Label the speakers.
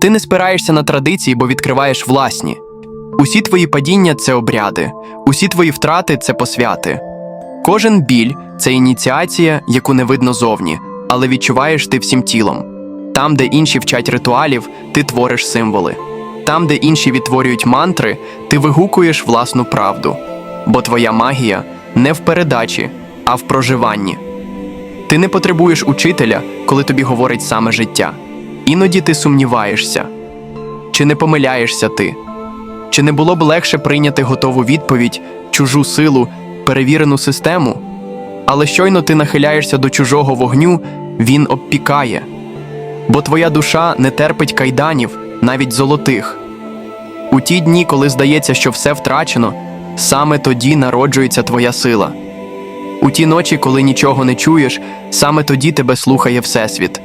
Speaker 1: Ти не спираєшся на традиції, бо відкриваєш власні. Усі твої падіння це обряди, усі твої втрати це посвяти. Кожен біль це ініціація, яку не видно зовні, але відчуваєш ти всім тілом. Там, де інші вчать ритуалів, ти твориш символи. Там, де інші відтворюють мантри, ти вигукуєш власну правду. Бо твоя магія не в передачі, а в проживанні. Ти не потребуєш учителя, коли тобі говорить саме життя. Іноді ти сумніваєшся. Чи не помиляєшся ти? Чи не було б легше прийняти готову відповідь, чужу силу, перевірену систему? Але щойно ти нахиляєшся до чужого вогню, він обпікає. Бо твоя душа не терпить кайданів, навіть золотих. У ті дні, коли здається, що все втрачено, саме тоді народжується твоя сила. У ті ночі, коли нічого не чуєш, саме тоді тебе слухає Всесвіт.